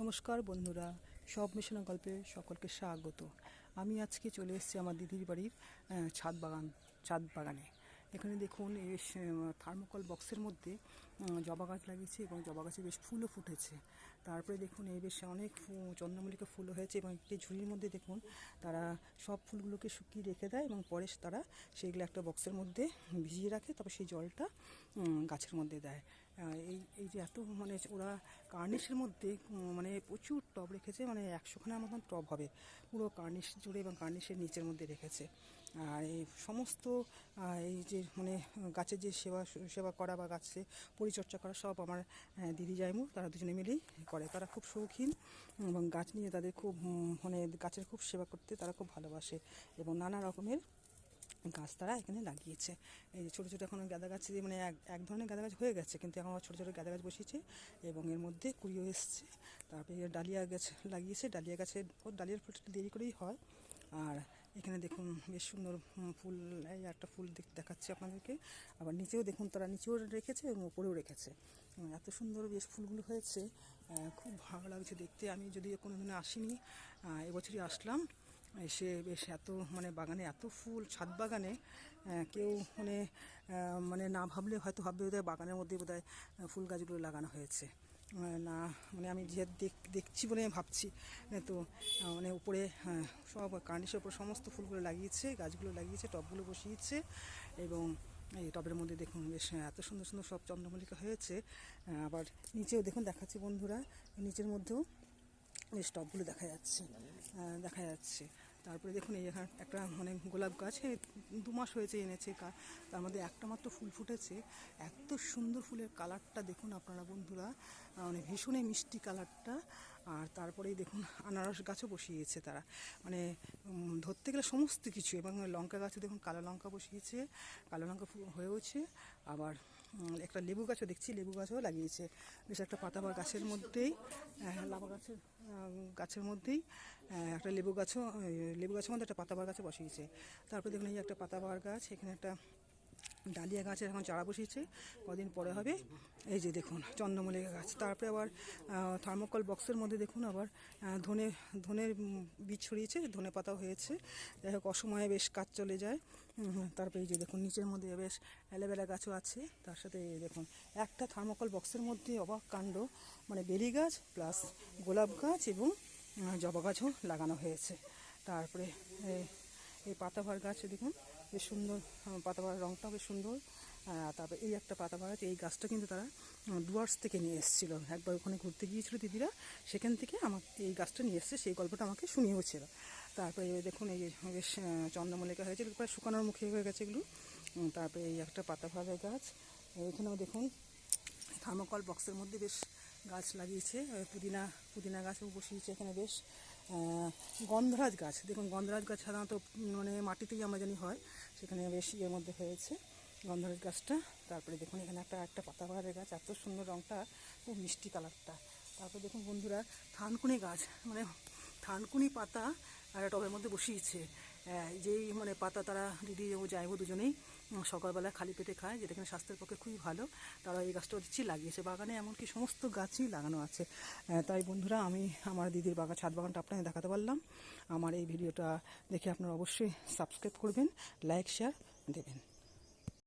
নমস্কার বন্ধুরা, সব মিশনা গল্পে সকলকে স্বাগত। আমি আজকে চলে এসেছি আমার দিদির বাড়ির ছাদ বাগান, ছাদ বাগানে। এখানে দেখুন বেশ থার্মোকল বক্সের মধ্যে জবা গাছ লাগিয়েছে এবং জবা গাছে বেশ ফুলও ফুটেছে। তারপরে দেখুন, এই বেশ অনেক চন্দ্রমল্লিকা ফুল হয়েছে এবং একটি ঝুড়ির মধ্যে দেখুন, তারা সব ফুলগুলোকে শুকিয়ে রেখে দেয় এবং পরে তারা সেইগুলো একটা বক্সের মধ্যে ভিজিয়ে রাখে তারপর সেই জলটা গাছের মধ্যে দেয়। এই এই যে এত মানে ওরা কার্নিশের মধ্যে মানে প্রচুর টব রেখেছে মানে একশোখানার মতন টব হবে। পুরো কার্নিশ জুড়ে এবং কার্নিশের নিচের মধ্যে রেখেছে। আর এই সমস্ত এই যে মানে গাছের যে সেবা সেবা করা বা গাছে পরিচর্যা করা সব আমার দিদি জাইমু, তারা দুজনে মিলেই করে। তারা খুব শৌখিন এবং গাছ নিয়ে তাদের খুব মানে গাছের খুব সেবা করতে তারা খুব ভালোবাসে এবং নানা রকমের গাছ তারা এখানে লাগিয়েছে। এই ছোটো ছোটো এখন গাঁদা গাছ মানে এক এক ধরনের গাঁদা গাছ হয়ে গেছে, কিন্তু এখন ছোটো ছোটো গাঁদা গাছ বসিয়েছে এবং এর মধ্যে কুড়িও এসছে। তারপরে ডালিয়া গাছ লাগিয়েছে, ডালিয়া গাছের ও ডালিয়ার ফুলটা দেরি করেই হয়। আর এখানে দেখুন বেশ সুন্দর ফুল একটা ফুল দেখ- দেখাচ্ছি আপনাদেরকে। আবার নিচেও দেখুন তারা নিচেও রেখেছে এবং উপরেও রেখেছে। এত সুন্দর বেশ ফুলগুলো হয়েছে। খুব ভালো লাগছে দেখতে। আমি যদিও কোনো দিনে আসিনি এবছরই আসলাম। এসে বেশ এত মানে বাগানে এত ফুল, ছাদ বাগানে কেউ মানে মানে না ভাবলে হয়তো ভাববে বোধহয় বাগানের মধ্যে বোধহয় ফুল গাছগুলো লাগানো হয়েছে। না মানে আমি যে দেখ- দেখছি বলে আমি ভাবছি তো মানে উপরে সব কার্নিশের উপর সমস্ত ফুলগুলো লাগিয়েছে, গাছগুলো লাগিয়েছে, টবগুলো বসিয়েছে এবং এই টবের মধ্যে দেখুন বেশ এত সুন্দর সুন্দর সব চন্দ্রমল্লিকা হয়েছে। আবার নিচেও দেখুন দেখাচ্ছি বন্ধুরা, নিচের মধ্যেও বেশ টবগুলো দেখা যাচ্ছে দেখা যাচ্ছে। তারপরে দেখুন এই এখানে একটা মানে গোলাপ গাছ এই দু মাস হয়েছে এনেছে তার মধ্যে একটা মাত্র ফুল ফুটেছে। এত সুন্দর ফুলের কালারটা দেখুন আপনারা বন্ধুরা মানে ভীষণই মিষ্টি কালারটা। আর তারপরেই দেখুন আনারস গাছও বসিয়েছে তারা। মানে ধরতে গেলে সমস্ত কিছু, এবং লঙ্কা গাছে দেখুন কালো লঙ্কা বসিয়েছে, কালো লঙ্কা হয়েওছে। আবার একটা লেবু গাছও দেখছি, লেবু গাছও লাগিয়েছে। বেশ একটা পাতাবার গাছের মধ্যেই লাবা গাছের গাছের মধ্যেই একটা লেবু গাছও লেবু গাছের মধ্যে একটা পাতাবার গাছও বসিয়েছে। তারপর দেখুন এই একটা পাতাবার গাছ, এখানে একটা ডালিয়া গাছের এখন চারা বসিয়েছে, কদিন পরে হবে। এই যে দেখুন, চন্দ্রমল্লিকা গাছ। তারপরে আবার থার্মোকল বক্সের মধ্যে দেখুন আবার ধনে ধনের বীজ ছড়িয়েছে, ধনে পাতাও হয়েছে। যাই হোক, অসময়ে বেশ কাজ চলে যায়। তারপরে এই যে দেখুন, নিচের মধ্যে বেশ অ্যালোভেরা গাছও আছে। তার সাথে দেখুন, একটা থার্মোকল বক্সের মধ্যে অবাক কাণ্ড। মানে বেলি গাছ প্লাস গোলাপ গাছ এবং জবা গাছও লাগানো হয়েছে। তারপরে, এই পাতাবার গাছ দেখুন বেশ সুন্দর পাতাবার রঙটাও বেশ সুন্দর। তারপরে এই একটা গাছ এই গাছটা কিন্তু তারা ডুয়ার্স থেকে নিয়ে এসেছিল। একবার ওখানে ঘুরতে গিয়েছিল দিদিরা, সেখান থেকে আমাকে এই গাছটা নিয়ে এসছে, সেই গল্পটা আমাকে শুনিয়েছিল। তারপরে দেখুন, এই বেশ চন্দ্রমল্লিকা হয়েছে প্রায় শুকানোর মুখে হয়ে গেছে এগুলো। তারপরে এই একটা পাতাভাবের গাছ। এখানেও দেখুন, থার্মোকল বক্সের মধ্যে বেশ গাছ লাগিয়েছে পুদিনা পুদিনা গাছও বসিয়েছে এখানে বেশ। গন্ধরাজ গাছ। দেখুন, গন্ধরাজ গাছ সাধারণত মানে মাটিতেই আমরা জানি হয়। সেখানে বেশি ইয়ের মধ্যে হয়েছে গন্ধরাজ গাছটা। তারপরে দেখুন, এখানে একটা একটা পাতাবাহারের গাছ। এত সুন্দর রঙটা খুব মিষ্টি কালারটা। তারপরে দেখুন, বন্ধুরা, থানকুনি গাছ। মানে থানকুনি পাতা আর টবের মধ্যে বসিয়েছে। যেই মানে পাতা তারা দিদি ও যাইবো দুজনেই সকালবেলা খালি পেটে খায়, যেটা কিনা স্বাস্থ্যের পক্ষে খুবই ভালো। তারা এই গাছটা দিচ্ছি লাগিয়েছে, বাগানে এমনকি সমস্ত গাছই লাগানো আছে। তাই বন্ধুরা, আমি আমার দিদির বাগান, ছাদ বাগানটা আপনাকে দেখাতে পারলাম। আমার এই ভিডিওটা দেখে আপনারা অবশ্যই সাবস্ক্রাইব করবেন লাইক শেয়ার দেবেন।